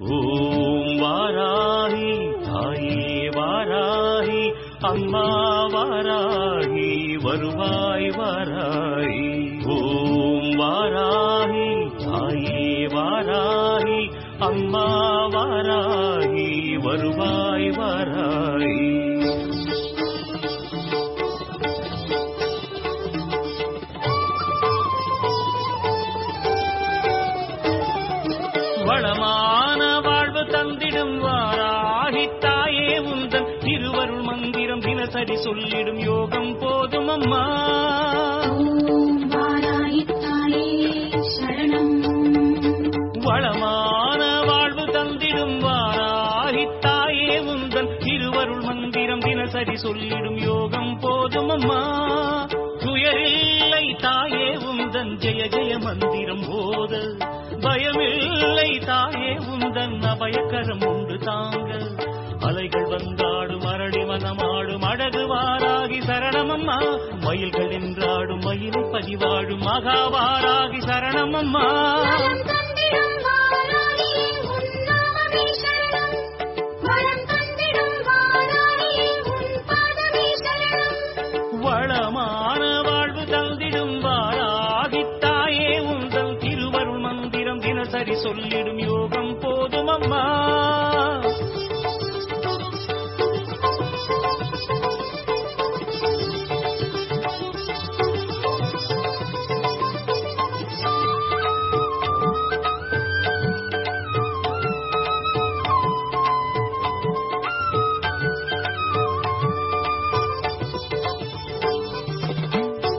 ஓம் வாராகி தாயே வாராகி அம்மா வாராகி வருவாய் வாராகி. ஓம் வாராகி தாயே வாராகி அம்மா வாராகி வருவாய் வாராகி. வளமா தந்திடும் வாராகி தாயே உந்தன் திருவருள் மந்திரம் தினசரி சொல்லிடும் யோகம் போதும் அம்மா. வளமான வாழ்வு தந்திடும் வாராகி தாயே உந்தன் திருவருள் மந்திரம் தினசரி சொல்லிடும் யோகம் போதும் அம்மா. ஜெய மந்திரம் போத. பயமில்லை தாயே உந்தன் அபயக்கரம் உண்டு தாங்க. அலைகள் வந்தாடும் அரளி மனமாடும் அழகு வாராகி சரணமம்மா. மயில்கள் நின்றாடும் மயிலை பதிவாடும் மகாவாராகி சரணமம்மா. வரம் சொல்லிடும் யோகம் போதும் அம்மா.